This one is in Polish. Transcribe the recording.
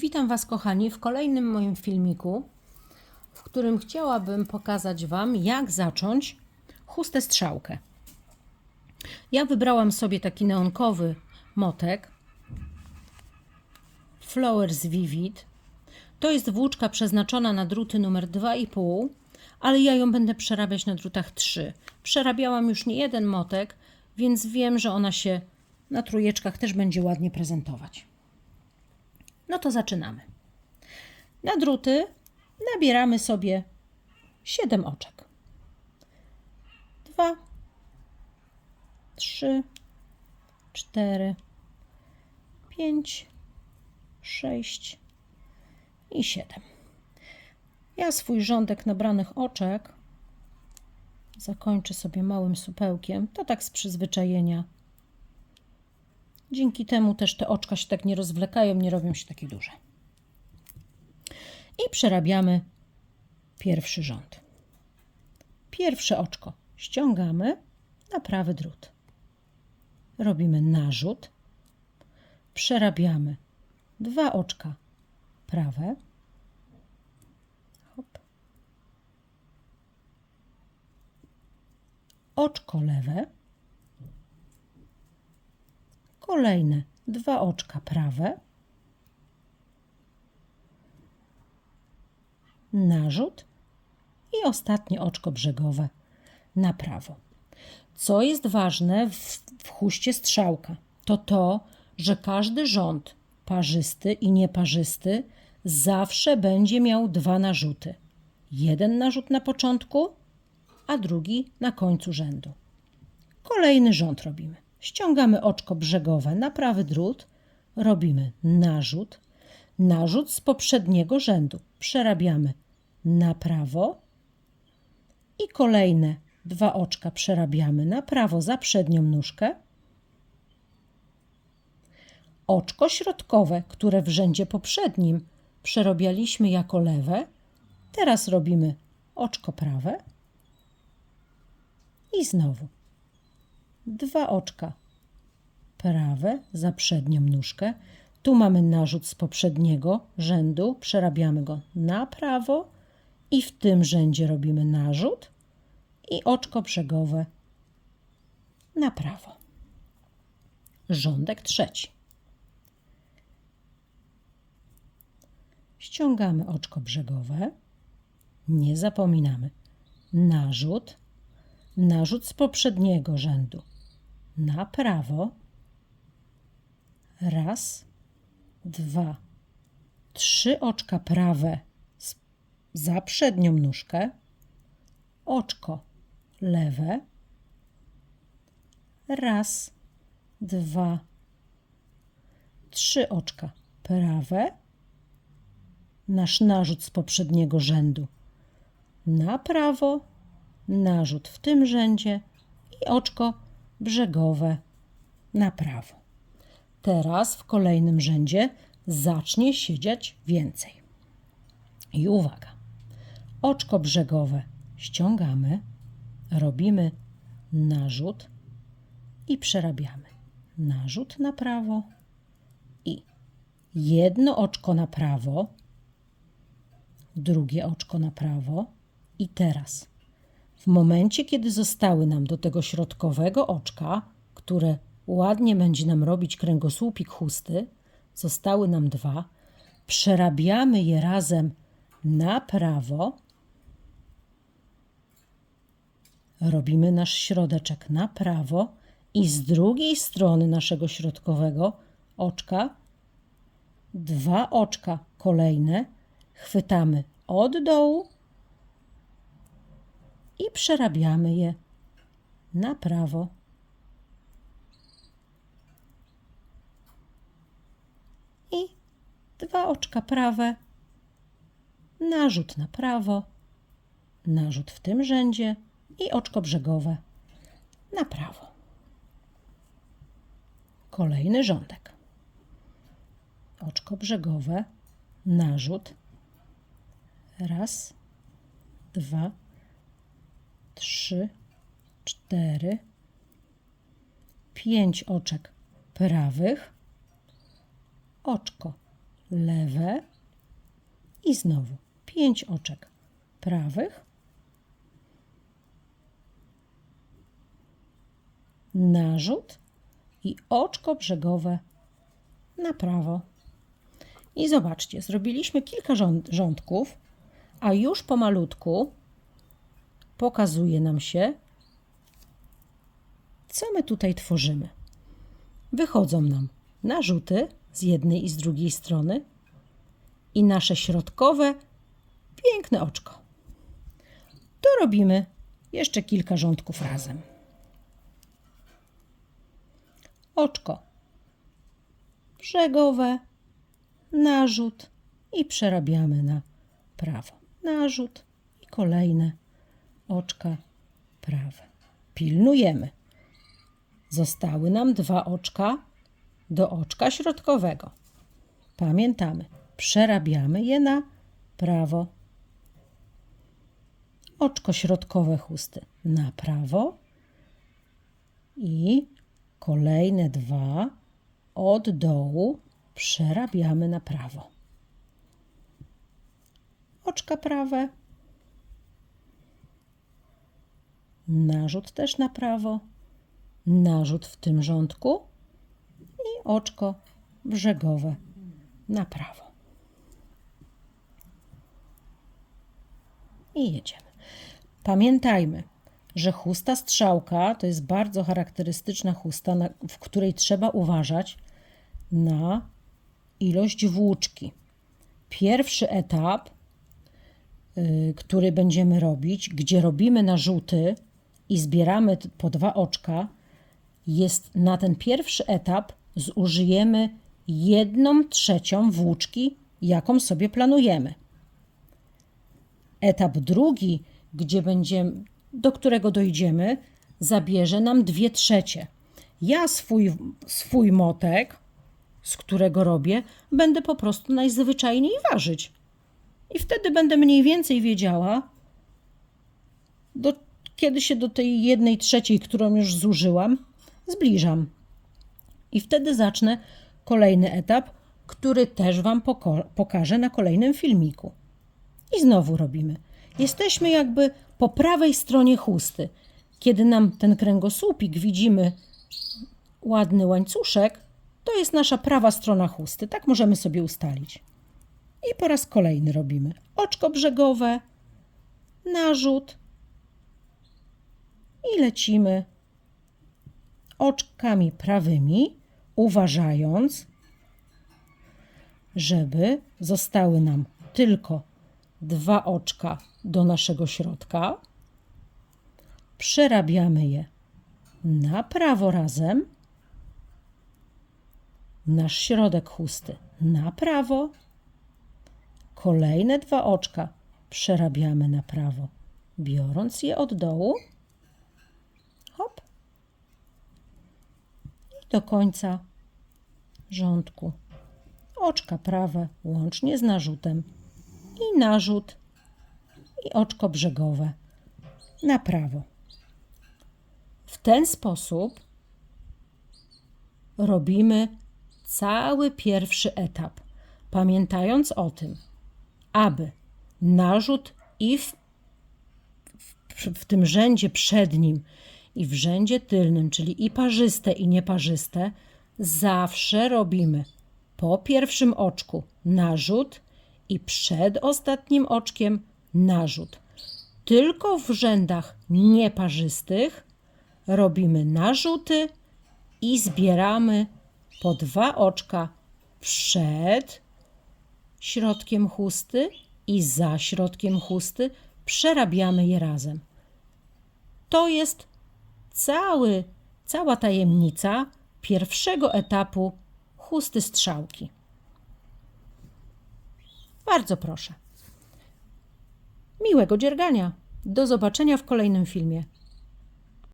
Witam Was, kochani, w kolejnym moim filmiku, w którym chciałabym pokazać Wam, jak zacząć chustę strzałkę. Ja wybrałam sobie taki neonkowy motek Flowers Vivid. To jest włóczka przeznaczona na druty numer 2,5, ale ja ją będę przerabiać na drutach 3. Przerabiałam już nie jeden motek, więc wiem, że ona się na trójeczkach też będzie ładnie prezentować. No to zaczynamy. Na druty nabieramy sobie 7 oczek. 2, 3, 4, 5, 6 i 7. Ja swój rządek nabranych oczek zakończę sobie małym supełkiem. To tak z przyzwyczajenia. Dzięki temu też te oczka się tak nie rozwlekają, nie robią się takie duże. I przerabiamy pierwszy rząd. Pierwsze oczko ściągamy na prawy drut. Robimy narzut. Przerabiamy dwa oczka prawe. Hop. Oczko lewe kolejne dwa oczka prawe, narzut i ostatnie oczko brzegowe na prawo. Co jest ważne w, w chuście strzałka, to to, że każdy rząd parzysty i nieparzysty zawsze będzie miał dwa narzuty. Jeden narzut na początku, a drugi na końcu rzędu. Kolejny rząd robimy. Ściągamy oczko brzegowe na prawy drut, robimy narzut, narzut z poprzedniego rzędu. Przerabiamy na prawo i kolejne dwa oczka przerabiamy na prawo za przednią nóżkę. Oczko środkowe, które w rzędzie poprzednim przerobialiśmy jako lewe, teraz robimy oczko prawe i znowu dwa oczka prawe za przednią nóżkę. Tu mamy narzut z poprzedniego rzędu, przerabiamy go na prawo i w tym rzędzie robimy narzut i oczko brzegowe na prawo. Rządek trzeci. Ściągamy oczko brzegowe, nie zapominamy. Narzut, narzut z poprzedniego rzędu na prawo. Raz, dwa, trzy oczka prawe za przednią nóżkę, oczko lewe. Raz, dwa, trzy oczka prawe. Nasz narzut z poprzedniego rzędu na prawo, narzut w tym rzędzie i oczko brzegowe na prawo. Teraz w kolejnym rzędzie zacznie siedzieć więcej. I uwaga, oczko brzegowe ściągamy, robimy narzut i przerabiamy. Narzut na prawo i jedno oczko na prawo, drugie oczko na prawo i teraz w momencie, kiedy zostały nam do tego środkowego oczka, które ładnie będzie nam robić kręgosłupik chusty, zostały nam dwa, przerabiamy je razem na prawo. Robimy nasz środeczek na prawo i z drugiej strony naszego środkowego oczka dwa oczka kolejne chwytamy od dołu i przerabiamy je na prawo. I dwa oczka prawe, narzut na prawo, narzut w tym rzędzie i oczko brzegowe na prawo. Kolejny rządek. Oczko brzegowe, narzut. Raz, dwa, trzy, cztery, pięć oczek prawych, oczko lewe i znowu pięć oczek prawych, narzut i oczko brzegowe na prawo. I zobaczcie, zrobiliśmy kilka rząd, rządków, a już pomalutku pokazuje nam się, co my tutaj tworzymy. Wychodzą nam narzuty z jednej i z drugiej strony i nasze środkowe, piękne oczko. To robimy jeszcze kilka rządków razem. Oczko brzegowe, narzut i przerabiamy na prawo. Narzut i kolejne oczka prawe. Pilnujemy. Zostały nam dwa oczka do oczka środkowego. Pamiętamy, przerabiamy je na prawo. Oczko środkowe chusty na prawo i kolejne dwa od dołu przerabiamy na prawo. Oczka prawe. Narzut też na prawo. Narzut w tym rządku i oczko brzegowe na prawo. I jedziemy. Pamiętajmy, że chusta strzałka to jest bardzo charakterystyczna chusta, na, w której trzeba uważać na ilość włóczki. Pierwszy etap, y, który będziemy robić, gdzie robimy narzuty i zbieramy po dwa oczka, jest na ten pierwszy etap zużyjemy jedną trzecią włóczki, jaką sobie planujemy. Etap drugi, gdzie będziemy, do którego dojdziemy, zabierze nam dwie trzecie. Ja swój, swój motek, z którego robię, będę po prostu najzwyczajniej ważyć. I wtedy będę mniej więcej wiedziała, do, kiedy się do tej jednej trzeciej, którą już zużyłam, zbliżam. I wtedy zacznę kolejny etap, który też Wam pokażę na kolejnym filmiku. I znowu robimy. Jesteśmy jakby po prawej stronie chusty. Kiedy nam ten kręgosłupik widzimy ładny łańcuszek, to jest nasza prawa strona chusty. Tak możemy sobie ustalić. I po raz kolejny robimy oczko brzegowe, narzut i lecimy oczkami prawymi, uważając, żeby zostały nam tylko dwa oczka do naszego środka. Przerabiamy je na prawo razem. Nasz środek chusty na prawo. Kolejne dwa oczka przerabiamy na prawo, biorąc je od dołu. Hop. I do końca rządku. Oczka prawe łącznie z narzutem i narzut i oczko brzegowe na prawo. W ten sposób robimy cały pierwszy etap, pamiętając o tym, aby narzut i w, w, w tym rzędzie przednim, i w rzędzie tylnym, czyli i parzyste, i nieparzyste, zawsze robimy po pierwszym oczku narzut i przed ostatnim oczkiem narzut. Tylko w rzędach nieparzystych robimy narzuty i zbieramy po dwa oczka przed środkiem chusty i za środkiem chusty. Przerabiamy je razem. To jest cały, cała tajemnica pierwszego etapu chusty strzałki. Bardzo proszę. Miłego dziergania. Do zobaczenia w kolejnym filmie.